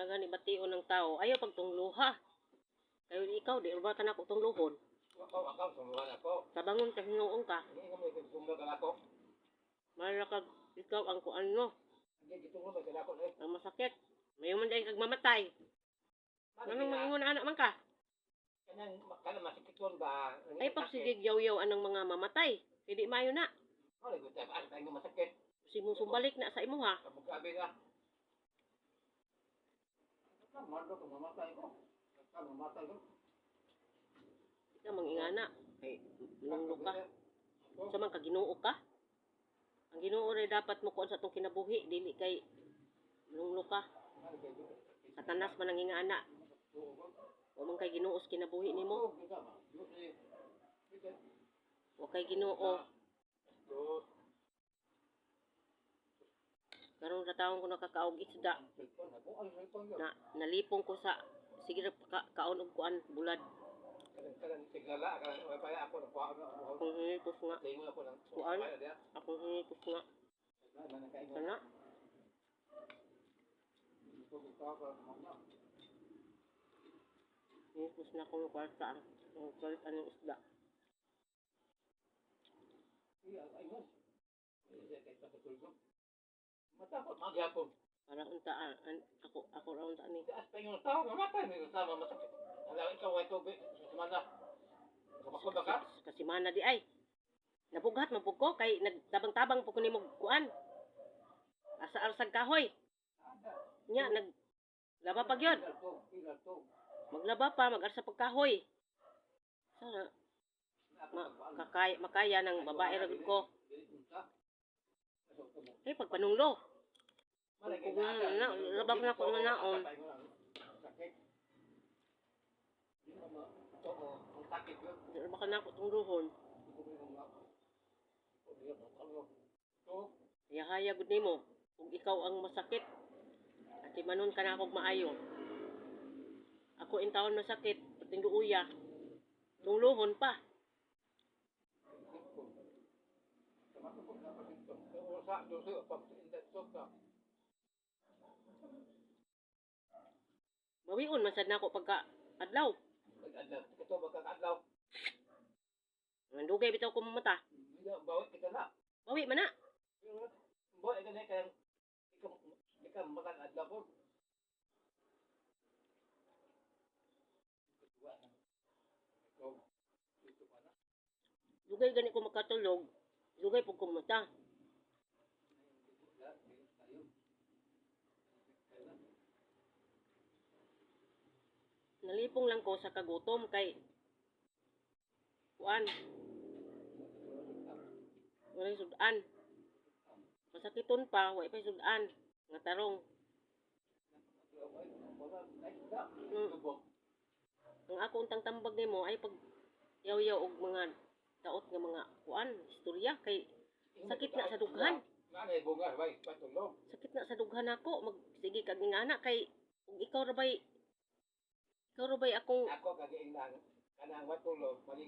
Gani bation ng tao, ayaw pagtungluha. Kayo ikaw, di ba ka na ko tungluhon? Ako, ako, sumuhan ako. Tabangon ka hinuong ka. Hindi nga may sumuhan ako. Malakag ikaw ang kuan mo, Hindi, dito nga may kalakot eh. ang masakit. May man dahil kag mamatay. Anong mangingon anak man ka? Kanang, kanang masikit yun ba? Ay pagsigig yaw-yaw anang mga mamatay. Hindi mayo na. Ano. Ano tayo masakit? Simusumbalik na sa imo ha. Kapag kabi ka. Mando kung mamatay ko. Kapag mamatay ko. Ikaw mangingana. Kay nunglo ka. Sa man ka Ginoo ka. Ang Ginoo ray dapat mo kuan sa atong kinabuhi dili kay nunglo ka. Satanas man ang ingana. Wa kay Ginoo sa kinabuhi nimo. Wa kay Ginoo. Karon sa taon ko nakakaog isda na nalipong ko sa sige ra ka, kaon og kuan bulad. Tigala, kadang may pala ako, ko ako. Hingipos nga. Ako ng Kuan? Akong hingipos nga. Sana. Hingipos na akong kwarta ang kalit anong isda. Matakot magyapon. Para unta ah, an, ako ako ra unta ni. Taas pa yung tao, mamatay may sama masakit. Alam ikaw ay tubig, sumanda. Kapag ba ka? Kasi mana di ay. Nabughat man pug ko kay nagtabang-tabang pug ko nimo kuan. Asa arsag kahoy. Nya nag laba pa gyud. Maglaba pa mag-arsa pag kahoy. Sana ma, kakaya, makaya ng babae ra gud ko. Eh pagpanunglo. Kung na, labak na ko nga naon. Baka na ako tungluhon. Haya-haya gud nimo kung ikaw ang masakit. At manon ka na akong maayo. Ako in taon masakit, pating uya. Tungluhon pa. Mawion man sad nako pagka adlaw. Ito ba kakadlaw? Nandugay bitaw ko mata. Bawit kita na. Bawi man na. Boy, ito na kaya ikaw ikaw makakadlaw po. Dugay gani ko makatulog. Dugay pug ko Nalipong lang ko sa kagutom kay kuan. Walay sudan. Masakiton pa, wa pa sudan. Nga tarong. Mm. Ang ako untang tambag nimo ay pag yaw-yaw og mga daot nga mga kuan, istorya kay sakit na sa dughan. Sakit na sa dughan ako. Mag sige kag ngana kay ug ikaw ra bay ra bay akong Ako kagiing lang kanang matulog, mali